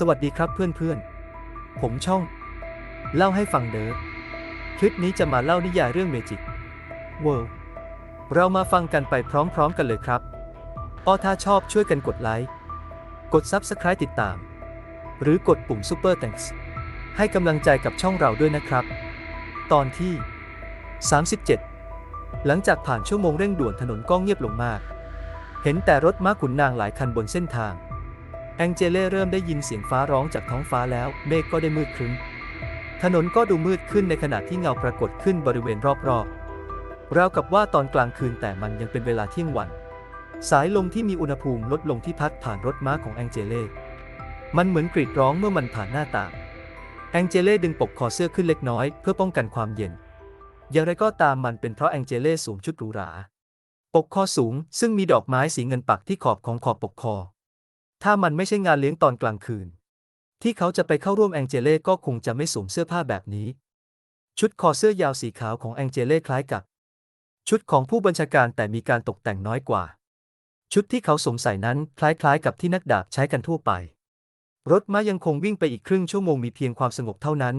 สวัสดีครับเพื่อนๆ ผมช่อง เล่าให้ฟังเด้อคลิปนี้จะมาเล่านิยายเรื่อง Magic World เรามาฟังกันไปพร้อมๆกันเลยครับออถ้าชอบช่วยกันกดไลค์ กด Subscribe ติดตาม หรือกดปุ่ม Super Thanks ให้กำลังใจกับช่องเราด้วยนะครับ ตอนที่ 37 หลังจากผ่านชั่วโมงเร่งด่วนถนนก็เงียบลงมาก เห็นแต่รถม้าขุนนางหลายคันบนเส้นทาง แองเจเล่เริ่มได้ยินเสียงฟ้าร้องจากท้องฟ้าแล้ว เมฆก็ได้มืดครึ้ม ถนนก็ดูมืดขึ้นในขณะที่เงาปรากฏขึ้นบริเวณรอบๆราวกับว่าตอนกลางคืนแต่มันยังเป็นเวลาเที่ยงวัน สายลมที่มีอุณหภูมิลดลงที่พัดผ่านรถม้าของแองเจเล่มันเหมือนกรีดร้องเมื่อมันผ่านหน้าต่าง แองเจเล่ดึงปกคอเสื้อขึ้นเล็กน้อยเพื่อป้องกันความเย็น อย่างไรก็ตามมันเป็นเพราะแองเจเล่สวมชุดหรูหรา ปกคอสูงซึ่งมีดอกไม้สีเงินปักที่ขอบของขอบปกคอ ถ้ามันไม่ใช่งานเลี้ยงตอนกลางคืน ที่เขาจะไปเข้าร่วมแองเจเล่ก็คงจะไม่สวมเสื้อผ้าแบบนี้ ชุดคอเสื้อยาวสีขาวของแองเจเล่คล้ายกับ ชุดของผู้บัญชาการแต่มีการตกแต่งน้อยกว่า ชุดที่เขาสวมใส่นั้นคล้ายๆ กับที่นักดาบใช้กันทั่วไป รถม้ายังคงวิ่งไปอีกครึ่งชั่วโมงมีเพียงความสงบเท่านั้น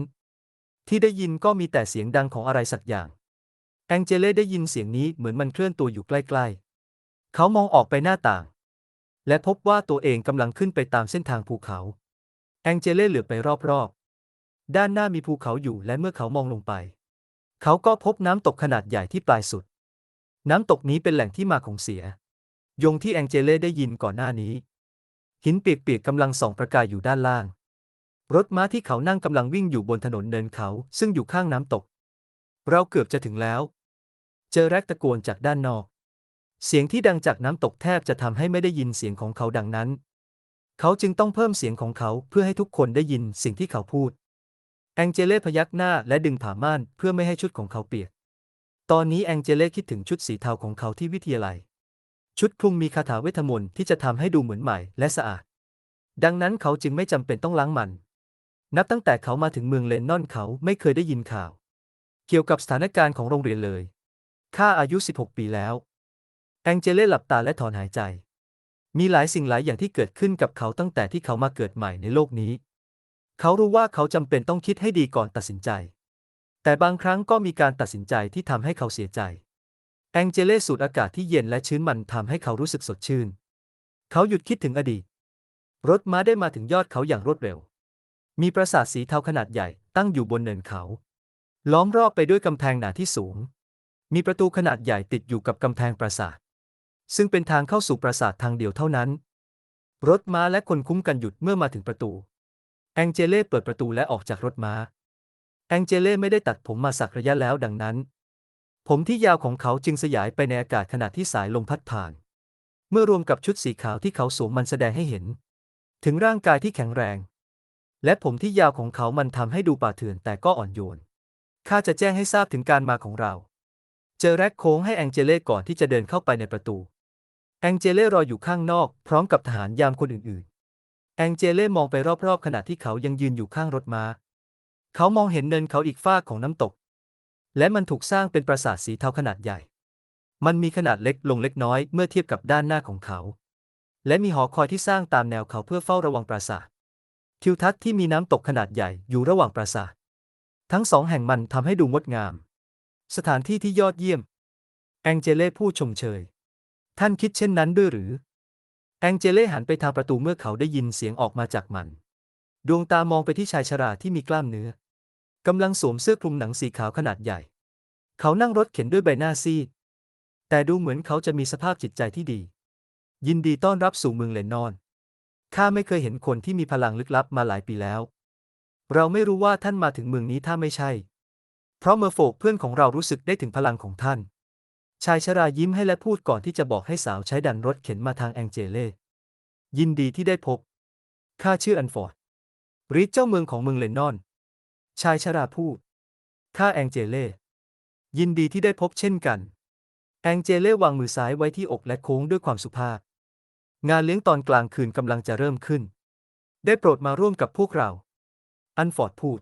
ที่ได้ยินก็มีแต่เสียงดังของอะไรสักอย่างแองเจเล่ได้ยินเสียงนี้เหมือนมันเคลื่อนตัวอยู่ใกล้ ๆ เขามองออกไปหน้าต่าง และพบว่าตัวเองกำลังขึ้นไปตามเส้นทางภูเขา แองเจเล่เหลือไปรอบๆ ด้านหน้ามีภูเขาอยู่และเมื่อเขามองลงไป เขาก็พบน้ำตกขนาดใหญ่ที่ปลายสุด น้ำตกนี้เป็นแหล่งที่มาของเสียยงที่แองเจเล่ได้ยินก่อนหน้านี้ หินเปียกๆกำลังส่องประกายอยู่ด้านล่าง รถม้าที่เขานั่งกำลังวิ่งอยู่บนถนนเนินเขาซึ่งอยู่ข้างน้ำตก เราเกือบจะถึงแล้ว เจอแรกตะโกนจากด้านนอก เสียงที่ดังจากน้ำตกแทบจะทำให้ไม่ได้ยินเสียงของเขาดังนั้น เขาจึงต้องเพิ่มเสียงของเขาเพื่อให้ทุกคนได้ยินสิ่งที่เขาพูด แองเจเล่พยักหน้าและดึงผ้าม่านเพื่อไม่ให้ชุดของเขาเปียก ตอนนี้แองเจเล่คิดถึงชุดสีเทาของเขาที่วิทยาลัย ชุดคลุมมีคาถาเวทมนต์ที่จะทำให้ดูเหมือนใหม่และสะอาด ดังนั้นเขาจึงไม่จำเป็นต้องล้างมัน นับตั้งแต่เขามาถึงเมืองเลนนอนเขาไม่เคยได้ยินข่าว เกี่ยวกับสถานการณ์ของโรงเรียนเลยข้าอายุ 16 ปีแล้ว แองเจเล่หลับตาและถอนหายใจ มีหลายสิ่งหลายอย่างที่เกิดขึ้นกับเขาตั้งแต่ที่เขามาเกิดใหม่ในโลกนี้ เขารู้ว่าเขาจำเป็นต้องคิดให้ดีก่อนตัดสินใจ แต่บางครั้งก็มีการตัดสินใจที่ทำให้เขาเสียใจ แองเจเล่สูดอากาศที่เย็นและชื้นมันทำให้เขารู้สึกสดชื่น เขาหยุดคิดถึงอดีต รถม้าได้มาถึงยอดเขาอย่างรวดเร็ว มีปราสาทสีเทาขนาดใหญ่ตั้งอยู่บนเนินเขา ล้อมรอบไปด้วยกำแพงหนาที่สูง มีประตูขนาดใหญ่ติดอยู่กับกำแพงปราสาท ซึ่งเป็นทางเข้าสู่ปราสาททางเดียวเท่านั้น รถม้าและคนคุ้มกันหยุดเมื่อมาถึงประตู แองเจเล่เปิดประตูและออกจากรถม้า แองเจเล่ไม่ได้ตัดผมมาสักระยะแล้วดังนั้น ผมที่ยาวของเขาจึงสยายไปในอากาศขณะที่สายลมพัดผ่าน เมื่อรวมกับชุดสีขาวที่เขาสวมมันแสดงให้เห็น ถึงร่างกายที่แข็งแรง และผมที่ยาวของเขามันทำให้ดูป่าเถื่อนแต่ก็อ่อนโยนข้าจะแจ้งให้ทราบถึงการมาของเรา เจอแรกโค้งให้แองเจเล่ก่อนที่จะเดินเข้าไปในประตู แองเจเล่รออยู่ข้างนอก พร้อมกับทหารยามคนอื่นๆ แองเจเล่มองไปรอบๆ ขณะที่เขายังยืนอยู่ข้างรถม้า เขามองเห็นเนินเขาอีกฟากของน้ำตก และมันถูกสร้างเป็นปราสาทสีเทาขนาดใหญ่ มันมีขนาดเล็กลงเล็กน้อยเมื่อเทียบกับด้านหน้าของเขา และมีหอคอยที่สร้างตามแนวเขาเพื่อเฝ้าระวังปราสาท ทิวทัศน์ที่มีน้ำตกขนาดใหญ่อยู่ระหว่างปราสาท ทั้งสองแห่งมันทำให้ดูงดงาม สถานที่ที่ยอดเยี่ยม แองเจเล่พูดชมเชย ท่านคิดเช่นนั้นด้วยหรือ แองเจเล่หันไปทางประตูเมื่อเขาได้ยินเสียงออกมาจากมัน ดวงตามองไปที่ชายชราที่มีกล้ามเนื้อกำลังสวมเสื้อคลุมหนังสีขาวขนาดใหญ่ เขานั่งรถเข็นด้วยใบหน้าซีด แต่ดูเหมือนเขาจะมีสภาพจิตใจที่ดี ยินดีต้อนรับสู่เมืองเลนนอน ข้าไม่เคยเห็นคนที่มีพลังลึกลับมาหลายปีแล้ว เราไม่รู้ว่าท่านมาถึงเมืองนี้ถ้าไม่ใช่ เพราะเมอร์โฟกเพื่อนของเรารู้สึกได้ถึงพลังของท่าน ชายชรายิ้มให้และพูดก่อนที่จะบอกให้สาวใช้ดันรถเข็นมาทางแองเจเล่ยินดีที่ได้พบ ข้าชื่ออันฟอร์ดริดเจ้าเมืองของเมืองเลนนอน ชายชราพูด ข้าแองเจเล่ ยินดีที่ได้พบเช่นกัน แองเจเล่วางมือซ้ายไว้ที่อกและโค้งด้วยความสุภาพ งานเลี้ยงตอนกลางคืนกำลังจะเริ่มขึ้น ได้โปรดมาร่วมกับพวกเรา อันฟอร์ดพูด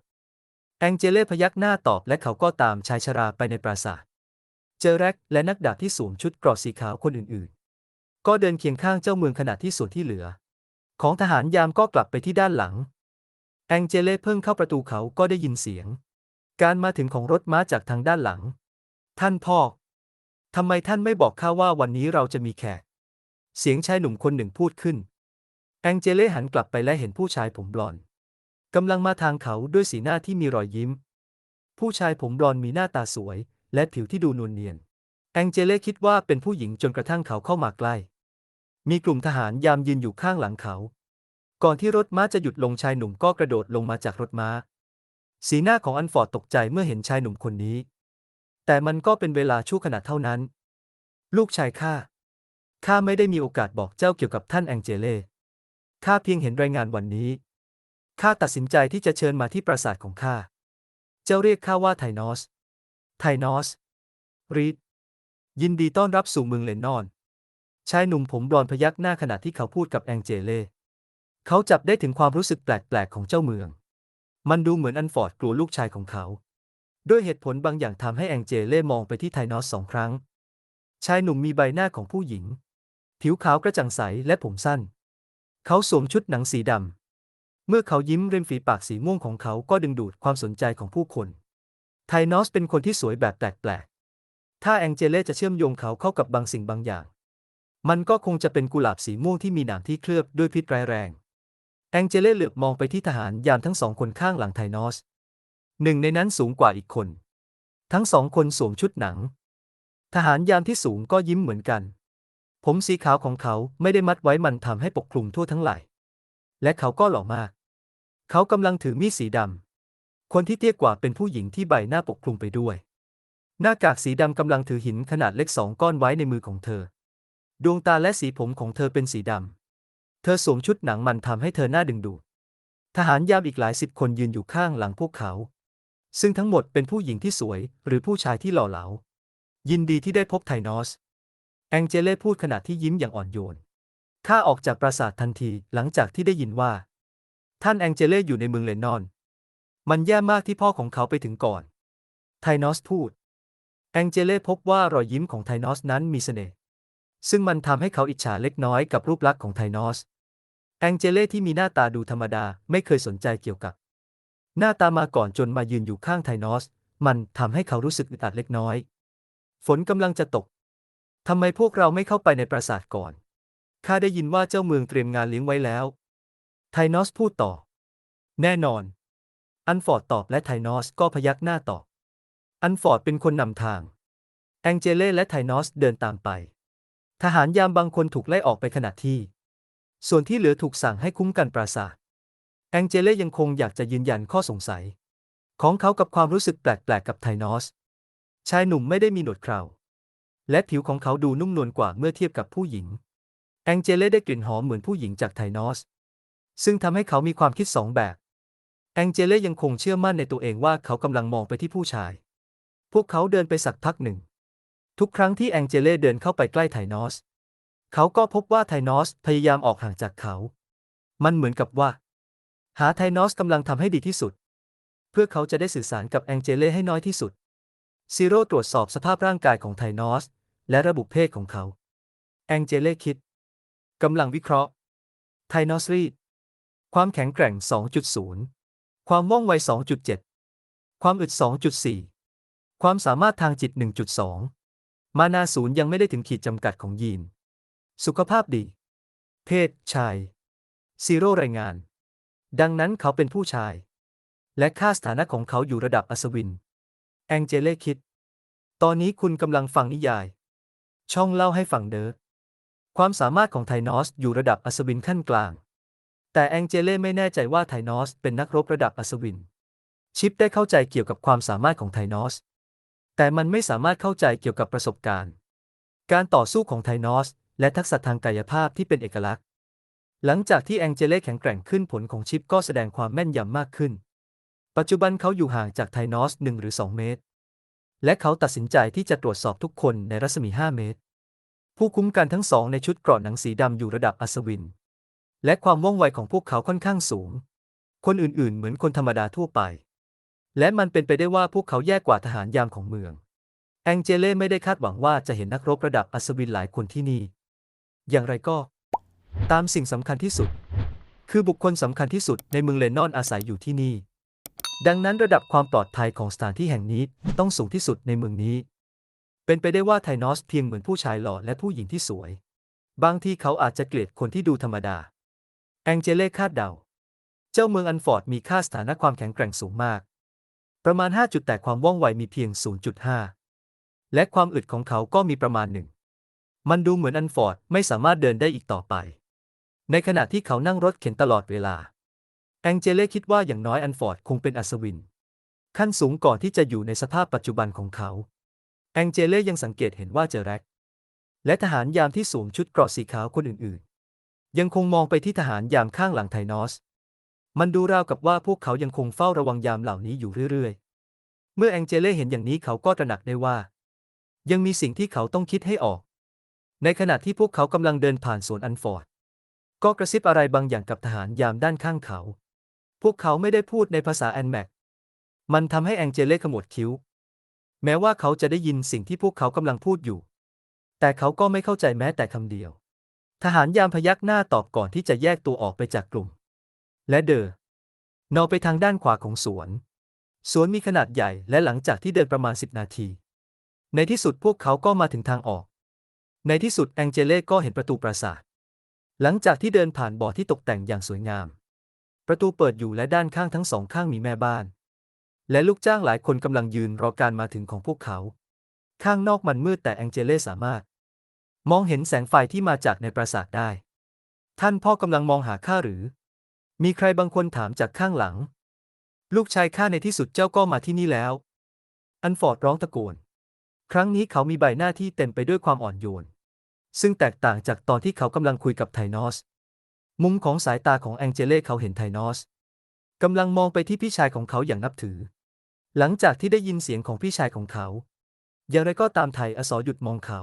แองเจเล่พยักหน้าตอบและเขาก็ตามชายชราไปในปราสาท เจอแร็กและนักดาบที่สวมชุดเกราะสีขาวคนอื่นๆ ก็เดินเคียงข้างเจ้าเมืองขณะที่ส่วนที่เหลือ ของทหารยามก็กลับไปที่ด้านหลัง แองเจเล่เพิ่งเข้าประตูเขาก็ได้ยินเสียง การมาถึงของรถม้าจากทางด้านหลัง ท่านพ่อทำไมท่านไม่บอกข้าว่าวันนี้เราจะมีแขก เสียงชายหนุ่มคนหนึ่งพูดขึ้น แองเจเล่หันกลับไปและเห็นผู้ชายผมบลอนด์กำลังมาทางเขาด้วยสีหน้าที่มีรอยยิ้ม ผู้ชายผมบลอนด์มีหน้าตาสวย และผิวที่ดูนวลเนียน แองเจเล่คิดว่าเป็นผู้หญิงจนกระทั่งเขาเข้ามาใกล้ มีกลุ่มทหารยามยืนอยู่ข้างหลังเขา ก่อนที่รถม้าจะหยุดลงชายหนุ่มก็กระโดดลงมาจากรถม้า สีหน้าของอันฟอร์ดตกใจเมื่อเห็นชายหนุ่มคนนี้ แต่มันก็เป็นเวลาชั่วขณะเท่านั้น ลูกชายข้า ข้าไม่ได้มีโอกาสบอกเจ้าเกี่ยวกับท่านแองเจเล่ ข้าเพียงเห็นรายงานวันนี้ ข้าตัดสินใจที่จะเชิญมาที่ปราสาทของข้า เจ้าเรียกข้าว่าไทนอส ไทนอส รีด ยินดีต้อนรับสู่เมืองเลนนอน ชายหนุ่มผมบลอนพยักหน้าขณะที่เขาพูดกับแองเจเล่เขาจับได้ถึงความรู้สึกแปลก ๆ ของเจ้าเมือง มันดูเหมือนอันฟอร์ดกลัวลูกชายของเขา ด้วยเหตุผลบางอย่างทำให้แองเจเล่มองไปที่ไทนอสสองครั้ง ชายหนุ่มมีใบหน้าของผู้หญิง ผิวขาวกระจ่างใสและผมสั้น เขาสวมชุดหนังสีดำเมื่อเขายิ้มริมฝีปากสีม่วงของเขาก็ดึงดูดความสนใจของผู้คน ไทนอสเป็นคนที่สวยแบบแปลกๆ ถ้าแองเจเล่จะเชื่อมโยงเขาเข้ากับบางสิ่งบางอย่าง มันก็คงจะเป็นกุหลาบสีม่วงที่มีหนามที่เคลือบด้วยพิษร้ายแรง แองเจเล่เหลือบมองไปที่ทหารยามทั้งสองคนข้างหลังไทนอส หนึ่งในนั้นสูงกว่าอีกคน ทั้งสองคนสวมชุดหนัง ทหารยามที่สูงก็ยิ้มเหมือนกัน ผมสีขาวของเขาไม่ได้มัดไว้มันทำให้ปกคลุมทั่วทั้งไหล่ และเขาก็หล่อมาก เขากำลังถือมีดสีดำ คนที่เตี้ยกว่าเป็นผู้หญิงที่ใบหน้าปกคลุมไปด้วย หน้ากากสีดำกำลังถือหินขนาดเล็กสองก้อนไว้ในมือของเธอ ดวงตาและสีผมของเธอเป็นสีดำ เธอสวมชุดหนังมันทำให้เธอหน้าดึงดูด ทหารยามอีกหลายสิบคนยืนอยู่ข้างหลังพวกเขา ซึ่งทั้งหมดเป็นผู้หญิงที่สวย หรือผู้ชายที่หล่อเหลา ยินดีที่ได้พบไทนอส แองเจเล่พูดขณะที่ยิ้มอย่างอ่อนโยน ข้าออกจากปราสาททันทีหลังจากที่ได้ยินว่า ท่านแองเจเล่อยู่ในเมืองเลนนอน มันแย่มากที่พ่อของเขาไปถึงก่อน ไทนอสพูด แองเจเล่พบว่ารอยยิ้มของไทนอสนั้นมีเสน่ห์ ซึ่งมันทำให้เขาอิจฉาเล็กน้อยกับรูปลักษณ์ของไทนอส แองเจเล่ที่มีหน้าตาดูธรรมดาไม่เคยสนใจเกี่ยวกับ หน้าตามาก่อนจนมายืนอยู่ข้างไทนอส มันทำให้เขารู้สึกอึดอัดเล็กน้อย ฝนกำลังจะตก ทำไมพวกเราไม่เข้าไปในปราสาทก่อน ข้าได้ยินว่าเจ้าเมืองเตรียมงานเลี้ยงไว้แล้ว ไทนอสพูดต่อ แน่นอน อันฟอร์ดตอบและไทนอสก็พยักหน้าตอบ อันฟอร์ดเป็นคนนำทาง แองเจเล่และไทนอสเดินตามไป ทหารยามบางคนถูกไล่ออกไปขณะที่ ส่วนที่เหลือถูกสั่งให้คุ้มกันปราสาท แองเจเล่ยังคงอยากจะยืนยันข้อสงสัย ของเขากับความรู้สึกแปลกๆกับไทนอส ชายหนุ่มไม่ได้มีหนวดเคราและผิวของเขาดูนุ่มนวลกว่าเมื่อเทียบกับผู้หญิง แองเจเล่ได้กลิ่นหอมเหมือนผู้หญิงจากไทนอส ซึ่งทำให้เขามีความคิดสองแบบ แองเจเล่ยังคงเชื่อมั่นในตัวเองว่าเขากำลังมองไปที่ผู้ชาย พวกเขาเดินไปสักพักหนึ่ง ทุกครั้งที่แองเจเล่เดินเข้าไปใกล้ไทนอส เขาก็พบว่าไทนอสพยายามออกห่างจากเขา มันเหมือนกับว่า หาไทนอสกำลังทำให้ดีที่สุด เพื่อเขาจะได้สื่อสารกับแองเจเล่ให้น้อยที่สุด ซีโร่ตรวจสอบสภาพร่างกายของไทนอส และระบุเพศของเขา แองเจเล่คิดกำลังวิเคราะห์ไทนอสรีดความแข็งแกร่ง 2.0 ความว่องไว 2.7 ความอึด 2.4 ความสามารถทางจิต 1.2 มานาศูนย์ยังไม่ได้ถึงขีดจำกัดของยีน สุขภาพดี เพศ ชายซีโร่รายงาน ดังนั้นเขาเป็นผู้ชาย และค่าสถานะของเขาอยู่ระดับอัศวิน แองเจเล่คิด ตอนนี้คุณกำลังฟังนิยาย ช่องเล่าให้ฟังเด้อความสามารถของไทนอสอยู่ระดับอัศวินขั้นกลาง แต่แองเจเล่ไม่แน่ใจว่าไทนอสเป็นนักรบระดับอัศวิน ชิปได้เข้าใจเกี่ยวกับความสามารถของไทนอส แต่มันไม่สามารถเข้าใจเกี่ยวกับประสบการณ์ การต่อสู้ของไทนอส และทักษะทางกายภาพที่เป็นเอกลักษณ์ หลังจากที่แองเจเล่แข็งแกร่งขึ้นผลของชิปก็แสดงความแม่นยำมากขึ้น ปัจจุบันเขาอยู่ห่างจากไทนอส1หรือ 2 เมตร และเขาตัดสินใจที่จะตรวจสอบทุกคนในรัศมี 5 เมตร ผู้คุ้มกันทั้งสองในชุดเกราะหนังสีดำอยู่ระดับอัศวิน และความว่องไวของพวกเขาค่อนข้างสูง คนอื่นๆ เหมือนคนธรรมดาทั่วไป และมันเป็นไปได้ว่าพวกเขาแย่กว่าทหารยามของเมือง แองเจเล่ไม่ได้คาดหวังว่าจะเห็นนักรบระดับอัศวินหลายคนที่นี่ อย่างไรก็ ตามสิ่งสำคัญที่สุด คือบุคคลสำคัญที่สุดในเมืองเลนนอนอาศัยอยู่ที่นี่ ดังนั้นระดับความปลอดภัยของสถานที่แห่งนี้ต้องสูงที่สุดในเมืองนี้ เป็นไปได้ว่าไทนอสเพียงเหมือนผู้ชายหล่อและผู้หญิงที่สวย บางทีเขาอาจจะเกลียดคนที่ดูธรรมดา แองเจเล่คาดเดา เจ้าเมืองอันฟอร์ดมีค่าสถานะความแข็งแกร่งสูงมาก ประมาณ 5 จุดแต่ความว่องไวมีเพียง 0.5 และความอึดของเขาก็มีประมาณหนึ่ง มันดูเหมือนอันฟอร์ดไม่สามารถเดินได้อีกต่อไป ในขณะที่เขานั่งรถเข็นตลอดเวลา แองเจเล่คิดว่าอย่างน้อยอันฟอร์ดคงเป็นอัศวิน ขั้นสูงก่อนที่จะอยู่ในสภาพปัจจุบันของเขา แองเจเล่ยังสังเกตเห็นว่าเจอแร็กและทหารยามที่สวมชุดเกราะสีขาวคนอื่นๆ ยังคงมองไปที่ทหารยามข้างหลังไทนอส มันดูราวกับว่าพวกเขายังคงเฝ้าระวังยามเหล่านี้อยู่เรื่อยๆ เมื่อแองเจเล่เห็นอย่างนี้เขาก็ตระหนักได้ว่า ยังมีสิ่งที่เขาต้องคิดให้ออก ในขณะที่พวกเขากำลังเดินผ่านสวนอันฟอร์ด ก็กระซิบอะไรบางอย่างกับทหารยามด้านข้างเขา พวกเขาไม่ได้พูดในภาษาแอนแม็ก มันทำให้แองเจเล่ขมวดคิ้ว แม้ว่าเขาจะได้ยินสิ่งที่พวกเขากำลังพูดอยู่ แต่เขาก็ไม่เข้าใจแม้แต่คำเดียว ทหารยามพยักหน้าตอบก่อนที่จะแยกตัวออกไปจากกลุ่ม และเดอนอไปทางด้านขวาของสวน สวนมีขนาดใหญ่และหลังจากที่เดินประมาณ10นาที ในที่สุดพวกเขาก็มาถึงทางออก ในที่สุดแองเจเล่ก็เห็นประตูปราสาท หลังจากที่เดินผ่านบ่อที่ตกแต่งอย่างสวยงาม ประตูเปิดอยู่และด้านข้างทั้งสองข้างมีแม่บ้าน และลูกจ้างหลายคนกำลังยืนรอการมาถึงของพวกเขา ข้างนอกมันมืดแต่แองเจเล่สามารถ มองเห็นแสงไฟที่มาจากในปราสาทได้ ท่านพ่อกำลังมองหาข้าหรือ มีใครบางคนถามจากข้างหลัง ลูกชายข้าในที่สุดเจ้าก็มาที่นี่แล้ว อันฟอร์ดร้องตะโกน ครั้งนี้เขามีใบหน้าที่เต็มไปด้วยความอ่อนโยน ซึ่งแตกต่างจากตอนที่เขากำลังคุยกับไทนอส มุมของสายตาของแองเจเล่เขาเห็นไทนอสกำลังมองไปที่พี่ชายของเขาอย่างนับถือ หลังจากที่ได้ยินเสียงของพี่ชายของเขา อย่างไรก็ตามไทอสอหยุดมองเขา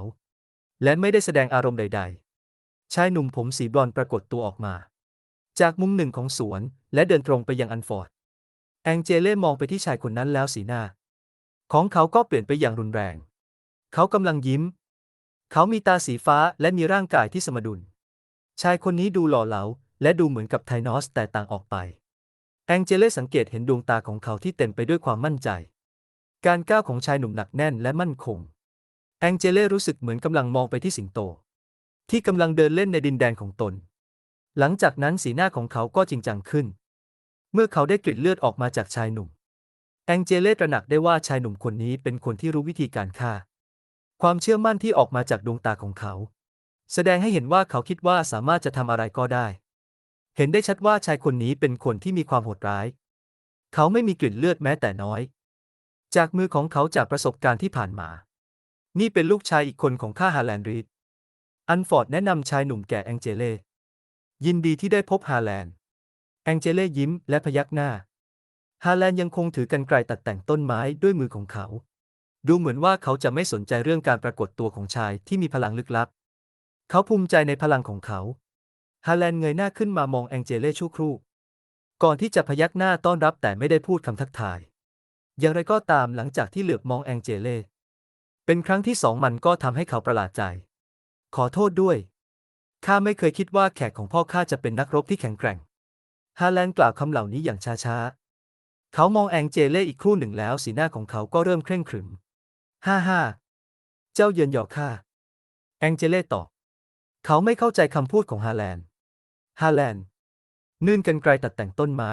และไม่ได้แสดงอารมณ์ใด ๆ ชายหนุ่มผมสีบรอนซ์ปรากฏตัวออกมา จากมุมหนึ่งของสวนและเดินตรงไปยังอันฟอร์ด แองเจเล่มองไปที่ชายคนนั้นแล้วสีหน้า ของเขาก็เปลี่ยนไปอย่างรุนแรง เขากำลังยิ้ม เขามีตาสีฟ้าและมีร่างกายที่สมดุล ชายคนนี้ดูหล่อเหลาและดูเหมือนกับไทนอสแต่ต่างออกไป แองเจเล่สังเกตเห็นดวงตาของเขาที่เต็มไปด้วยความมั่นใจ การก้าวของชายหนุ่มหนักแน่นและมั่นคง แองเจเล่รู้สึกเหมือนกำลังมองไปที่สิงโต ที่กำลังเดินเล่นในดินแดนของตน หลังจากนั้นสีหน้าของเขาก็จริงจังขึ้น เมื่อเขาได้กลิ่นเลือดออกมาจากชายหนุ่ม แองเจเล่ตระหนักได้ว่าชายหนุ่มคนนี้เป็นคนที่รู้วิธีการฆ่า ความเชื่อมั่นที่ออกมาจากดวงตาของเขา แสดงให้เห็นว่าเขาคิดว่าสามารถจะทำอะไรก็ได้ เห็นได้ชัดว่าชายคนนี้เป็นคนที่มีความโหดร้าย เขาไม่มีกลิ่นเลือดแม้แต่น้อย จากมือของเขาจากประสบการณ์ที่ผ่านมา นี่เป็นลูกชายอีกคนของข้าฮาแลนด์รีด อันฟอร์ดแนะนำชายหนุ่มแก่แองเจเล่ยินดีที่ได้พบฮาแลนด์ แองเจเล่ยิ้มและพยักหน้า ฮาแลนด์ยังคงถือกันไกรตัดแต่งต้นไม้ด้วยมือของเขา ดูเหมือนว่าเขาจะไม่สนใจเรื่องการปรากฏตัวของชายที่มีพลังลึกลับ เขาภูมิใจในพลังของเขา ฮาแลนด์เงยหน้าขึ้นมามองแองเจเล่ชั่วครู่ ก่อนที่จะพยักหน้าต้อนรับแต่ไม่ได้พูดคำทักทาย อย่างไรก็ตามหลังจากที่เหลือบมองแองเจเล่ เป็นครั้งที่สองมันก็ทำให้เขาประหลาดใจ ขอโทษด้วย ข้าไม่เคยคิดว่าแขกของพ่อข้าจะเป็นนักรบที่แข็งแกร่ง ฮาแลนกล่าวคำเหล่านี้อย่างช้าๆ เขามองแองเจเล่อีกครู่หนึ่งแล้วสีหน้าของเขาก็เริ่มเคร่งขรึม ฮ่าฮ่าเจ้าเยือนหยอกข้า แองเจเล่ตอบ เขาไม่เข้าใจคำพูดของฮาแลน ฮาแลน นื่นกันไกลตัดแต่งต้นไม้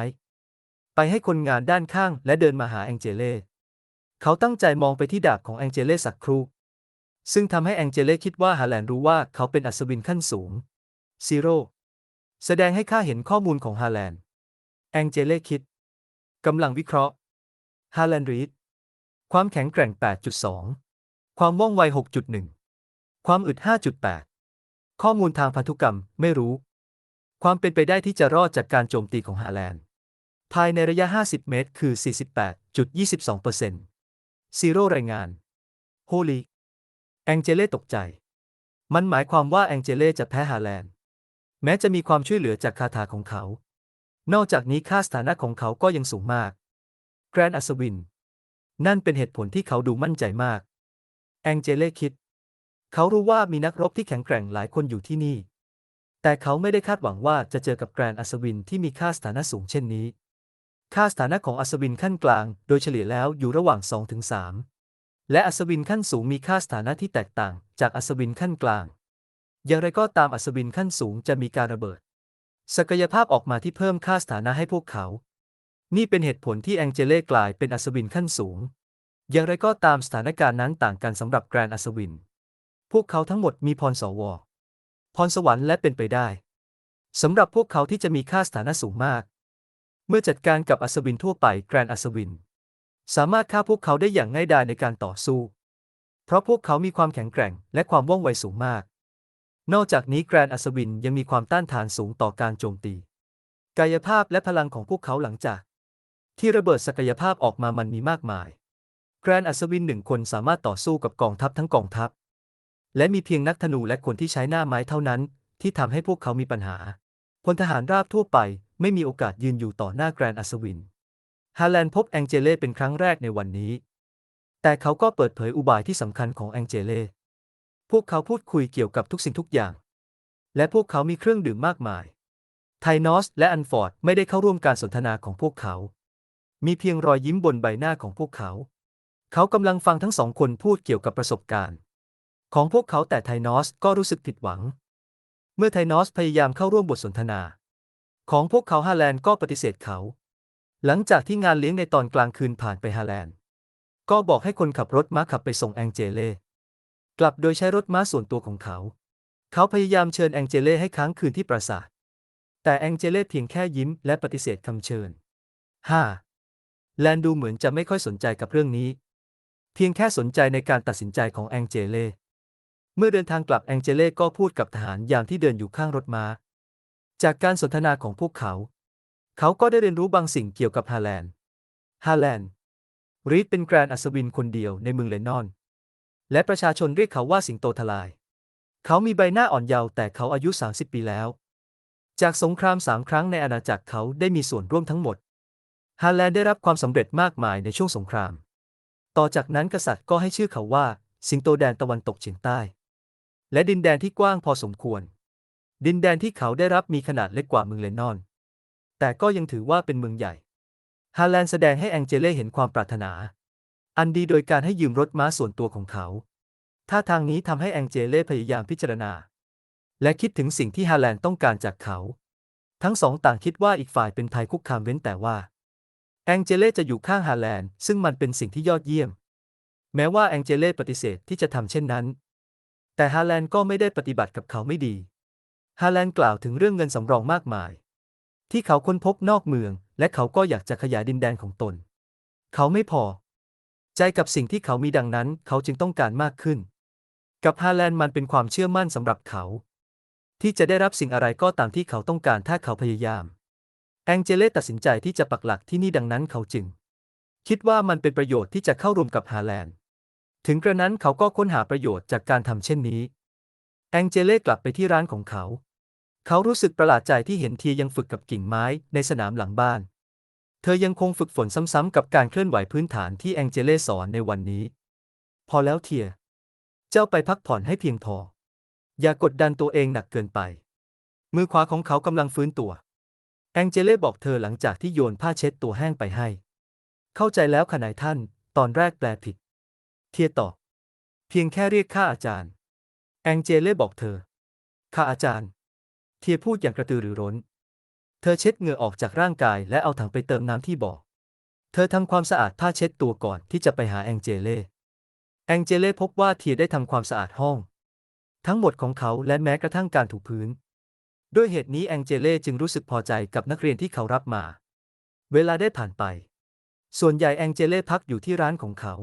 ไปให้คนงานด้านข้างและเดินมาหาแองเจเล่ เขาตั้งใจมองไปที่ดาบของแองเจเล่สักครู่ ซึ่งทำให้แองเจเล่คิดว่าฮาแลนด์รู้ว่าเขาเป็นอัศวินขั้นสูงซีโร่แสดงให้ข้าเห็นข้อมูลของฮาแลนด์แองเจเล่คิดกำลังวิเคราะห์ฮาแลนด์รีดความแข็งแกร่ง 8.2 ความว่องไว 6.1 ความอึด 5.8 ข้อมูลทางพันธุกรรมไม่รู้ ความเป็นไปได้ที่จะรอดจากการโจมตีของฮาแลนด์ภายในระยะ 50 เมตร คือ 48.22%ซี ซีโร่รายงาน โฮลีแองเจเล่ตกใจ มันหมายความว่าแองเจเล่จะแพ้ฮาแลนด์ แม้จะมีความช่วยเหลือจากคาถาของเขา นอกจากนี้ค่าสถานะของเขาก็ยังสูงมาก แกรนด์อัศวิน นั่นเป็นเหตุผลที่เขาดูมั่นใจมาก แองเจเล่คิด เขารู้ว่ามีนักรบที่แข็งแกร่งหลายคนอยู่ที่นี่ แต่เขาไม่ได้คาดหวังว่าจะเจอกับแกรนอัศวินที่มีค่าสถานะสูงเช่นนี้ ค่าสถานะของอัศวินขั้นกลาง โดยเฉลี่ยแล้วอยู่ระหว่าง 2-3 และอัศวินขั้นสูงมีค่าสถานะที่แตกต่าง จากอัศวินขั้นกลาง อย่างไรก็ตามอัศวินขั้นสูงจะมีการระเบิด ศักยภาพออกมาที่เพิ่มค่าสถานะให้พวกเขา นี่เป็นเหตุผลที่แองเจเล่กลายเป็นอัศวินขั้นสูง อย่างไรก็ตามสถานการณ์นั้นต่างกันสำหรับแกรนอัศวิน พวกเขาทั้งหมดมีพรสว พรสวรรค์และเป็นไปได้สำหรับพวกเขาที่จะมีค่าสถานะสูงมาก เมื่อจัดการกับอัศวินทั่วไปแกรนอัศวิน สามารถฆ่าพวกเขาได้อย่างง่ายดายในการต่อสู้ เพราะพวกเขามีความแข็งแกร่งและความว่องไวสูงมาก นอกจากนี้แกรนอัศวินยังมีความต้านทานสูงต่อการโจมตี กายภาพและพลังของพวกเขาหลังจาก ที่ระเบิดศักยภาพออกมามันมีมากมาย แกรนอัศวินหนึ่งคนสามารถต่อสู้กับกองทัพทั้งกองทัพ และมีเพียงนักธนูและคนที่ใช้หน้าไม้เท่านั้น ที่ทำให้พวกเขามีปัญหาพลทหารราบทั่วไป ไม่มีโอกาสยืนอยู่ต่อหน้าแกรนอัศวิน ฮาแลนพบแองเจเล่เป็นครั้งแรกในวันนี้ แต่เขาก็เปิดเผยอุบายที่สำคัญของแองเจเล่พวกเขาพูดคุยเกี่ยวกับทุกสิ่งทุกอย่าง และพวกเขามีเครื่องดื่มมากมาย ไทนอสและอันฟอร์ดไม่ได้เข้าร่วมการสนทนาของพวกเขา มีเพียงรอยยิ้มบนใบหน้าของพวกเขา เขากำลังฟังทั้งสองคนพูดเกี่ยวกับประสบการณ์ ของพวกเขาแต่ไทนอสก็รู้สึกผิดหวัง เมื่อไทนอสพยายามเข้าร่วมบทสนทนา ของพวกเขาฮาแลนด์ก็ปฏิเสธเขา หลังจากที่งานเลี้ยงในตอนกลางคืนผ่านไปฮาแลนด์ ก็บอกให้คนขับรถม้าขับไปส่งแองเจเล่กลับโดยใช้รถม้าส่วนตัวของเขา เขาพยายามเชิญแองเจเล่ให้ค้างคืนที่ปราสาท แต่แองเจเล่เพียงแค่ยิ้มและปฏิเสธคำเชิญ 5. แลนดูเหมือนจะไม่ค่อยสนใจกับเรื่องนี้ เพียงแค่สนใจในการตัดสินใจของแองเจเล่เมื่อเดินทางกลับแองเจเล่ก็พูดกับทหารยามที่เดินอยู่ข้างรถม้า จากการสนทนาของพวกเขา เขาก็ได้เรียนรู้บางสิ่งเกี่ยวกับฮาแลนด์ ฮาแลนด์ รีดเป็นแกรนด์อัศวินคนเดียวในเมืองเลนนอน และประชาชนเรียกเขาว่าสิงโตทลาย เขามีใบหน้าอ่อนเยาว์แต่เขาอายุ 30 ปีแล้ว จากสงครามสามครั้งในอาณาจักรเขาได้มีส่วนร่วมทั้งหมด ฮาแลนด์ได้รับความสำเร็จมากมายในช่วงสงคราม ต่อจากนั้นกษัตริย์ก็ให้ชื่อเขาว่า สิงโตแดนตะวันตกเฉียงใต้ และดินแดนที่กว้างพอสมควร ดินแดนที่เขาได้รับมีขนาดเล็กกว่าเมืองเลนนอน แต่ก็ยังถือว่าเป็นเมืองใหญ่ ฮาแลนแสดงให้แองเจเล่เห็นความปรารถนา อันดีโดยการให้ยืมรถม้าส่วนตัวของเขา ท่าทางนี้ทำให้แองเจเล่พยายามพิจารณา และคิดถึงสิ่งที่ฮาแลนต้องการจากเขา ทั้งสองต่างคิดว่าอีกฝ่ายเป็นภัยคุกคามเว้นแต่ว่า แองเจเล่จะอยู่ข้างฮาแลนซึ่งมันเป็นสิ่งที่ยอดเยี่ยม แม้ว่าแองเจเล่ปฏิเสธที่จะทำเช่นนั้น แต่ฮาแลนก็ไม่ได้ปฏิบัติกับเขาไม่ดี ฮาแลนด์กล่าวถึงเรื่องเงินสำรองมากมาย ที่เขาค้นพบนอกเมือง และเขาก็อยากจะขยายดินแดนของตน เขาไม่พอ ใจกับสิ่งที่เขามีดังนั้น เขาจึงต้องการมากขึ้น กับฮาแลนด์มันเป็นความเชื่อมั่นสำหรับเขา ที่จะได้รับสิ่งอะไรก็ตามที่เขาต้องการถ้าเขาพยายาม แองเจเล่ตัดสินใจที่จะปักหลักที่นี่ดังนั้นเขาจึง คิดว่ามันเป็นประโยชน์ที่จะเข้ารวมกับฮาแลนด์ถึงกระนั้นเขาก็ค้นหาประโยชน์จากการทำเช่นนี้ แองเจเลกลับไปที่ร้านของเขา เขารู้สึกประหลาดใจที่เห็นเทียยังฝึกกับกิ่งไม้ในสนามหลังบ้าน เธอยังคงฝึกฝนซ้ำๆกับการเคลื่อนไหวพื้นฐานที่แองเจเล่สอนในวันนี้ พอแล้วเทีย เจ้าไปพักผ่อนให้เพียงพอ อย่ากดดันตัวเองหนักเกินไป มือขวาของเขากำลังฟื้นตัว แองเจเล่บอกเธอหลังจากที่โยนผ้าเช็ดตัวแห้งไปให้ เข้าใจแล้วค่ะนายท่าน ตอนแรกแปลผิด เทียตอบ เพียงแค่เรียกข้าอาจารย์ แองเจเล่บอกเธอ ข้าอาจารย์ เทียพูดอย่างกระตือรือร้น เธอเช็ดเหงื่อออกจากร่างกายและเอาถังไปเติมน้ำที่บ่อ เธอทำความสะอาดผ้าเช็ดตัวก่อนที่จะไปหาแองเจเล่แองเจเล่พบว่าเทียได้ทำความสะอาดห้อง ทั้งหมดของเขาและแม้กระทั่งการถูพื้น ด้วยเหตุนี้แองเจเล่จึงรู้สึกพอใจกับนักเรียนที่เขารับมา เวลาได้ผ่านไป ส่วนใหญ่แองเจเล่พักอยู่ที่ร้านของเขา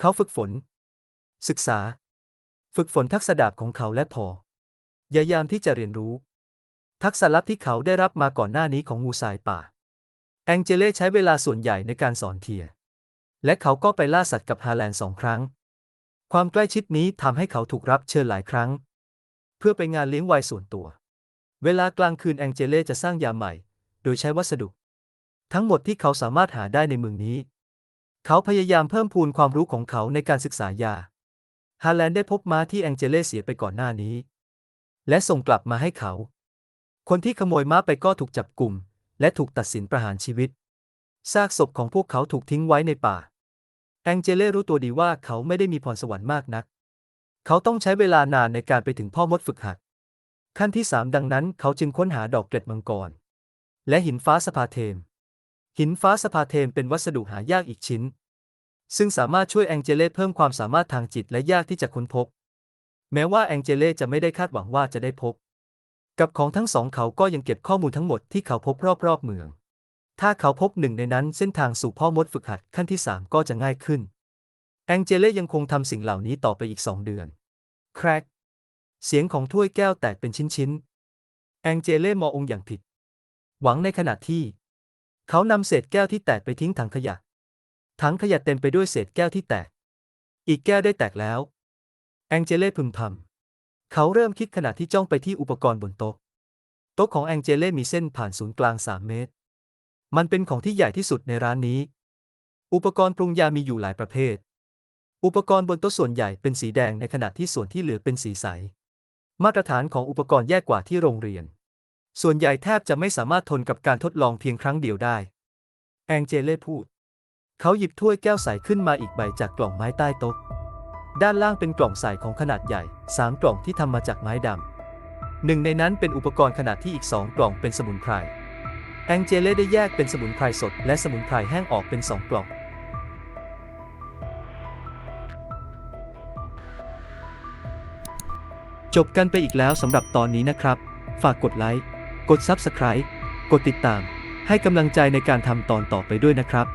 เขาฝึกฝน ศึกษา ฝึกฝนทักษะดาบของเขาและพอพยายามที่จะเรียนรู้ ทักษะลับที่เขาได้รับมาก่อนหน้านี้ของงูสายป่า แองเจเล่ใช้เวลาส่วนใหญ่ในการสอนเทีย และเขาก็ไปล่าสัตว์กับฮาแลนสองครั้ง ความใกล้ชิดนี้ทำให้เขาถูกรับเชิญหลายครั้ง เพื่อไปงานเลี้ยงวัยส่วนตัว เวลากลางคืนแองเจเล่จะสร้างยาใหม่ โดยใช้วัสดุ ทั้งหมดที่เขาสามารถหาได้ในเมืองนี้ เขาพยายามเพิ่มพูนความรู้ของเขาในการศึกษายา ฮาแลนได้พบม้าที่แองเจเล่เสียไปก่อนหน้านี้ และส่งกลับมาให้เขา คนที่ขโมยม้าไปก็ถูกจับกลุ่ม และถูกตัดสินประหารชีวิต ซากศพของพวกเขาถูกทิ้งไว้ในป่า แองเจเล่รู้ตัวดีว่าเขาไม่ได้มีพรสวรรค์มากนัก เขาต้องใช้เวลานานในการไปถึงพ่อมดฝึกหัด ขั้นที่สามดังนั้นเขาจึงค้นหาดอกเกล็ดมังกร และหินฟ้าสภาเทม หินฟ้าสภาเทมเป็นวัสดุหายากอีกชิ้น ซึ่งสามารถช่วยแองเจเล่เพิ่มความสามารถทางจิตและยากที่จะค้นพบ แม้ว่าแองเจเล่จะไม่ได้คาดหวังว่าจะได้พบ กับของทั้งสองเขาก็ยังเก็บข้อมูลทั้งหมดที่เขาพบรอบๆเมือง ถ้าเขาพบหนึ่งในนั้นเส้นทางสู่พ่อมดฝึกหัดขั้นที่สามก็จะง่ายขึ้น แองเจเล่ยังคงทำสิ่งเหล่านี้ต่อไปอีกสองเดือน แครก เสียงของถ้วยแก้วแตกเป็นชิ้นๆ แองเจเล่มององค์อย่างผิด หวังในขณะที่ เขานำเศษแก้วที่แตกไปทิ้งถังขยะ ถังขยะเต็มไปด้วยเศษแก้วที่แตก อีกแก้วได้แตกแล้ว แองเจเล่พึมพำ เขาเริ่มคิดขณะที่จ้องไปที่อุปกรณ์บนโต๊ะ โต๊ะของแองเจเล่มีเส้นผ่านศูนย์กลาง 3 เมตร มันเป็นของที่ใหญ่ที่สุดในร้านนี้ อุปกรณ์ปรุงยามีอยู่หลายประเภท อุปกรณ์บนโต๊ะส่วนใหญ่เป็นสีแดงในขณะที่ส่วนที่เหลือเป็นสีใส มาตรฐานของอุปกรณ์แย่กว่าที่โรงเรียน ส่วนใหญ่แทบจะไม่สามารถทนกับการทดลองเพียงครั้งเดียวได้ แองเจเล่พูด เขาหยิบถ้วยแก้วใสขึ้นมาอีกใบจากกล่องไม้ใต้โต๊ะ ด้านล่างเป็นกล่องใส่ของขนาดใหญ่สามกล่องที่ทำมาจากไม้ดำหนึ่งในนั้นเป็นอุปกรณ์ขนาดที่อีกสองกล่องเป็นสมุนไพร แองเจเลได้แยกเป็นสมุนไพรสด และสมุนไพรแห้งออกเป็นสองกล่อง จบกันไปอีกแล้วสำหรับตอนนี้นะครับ ฝากกดไลค์ กด Subscribe กดติดตาม ให้กำลังใจในการทำตอนต่อไปด้วยนะครับ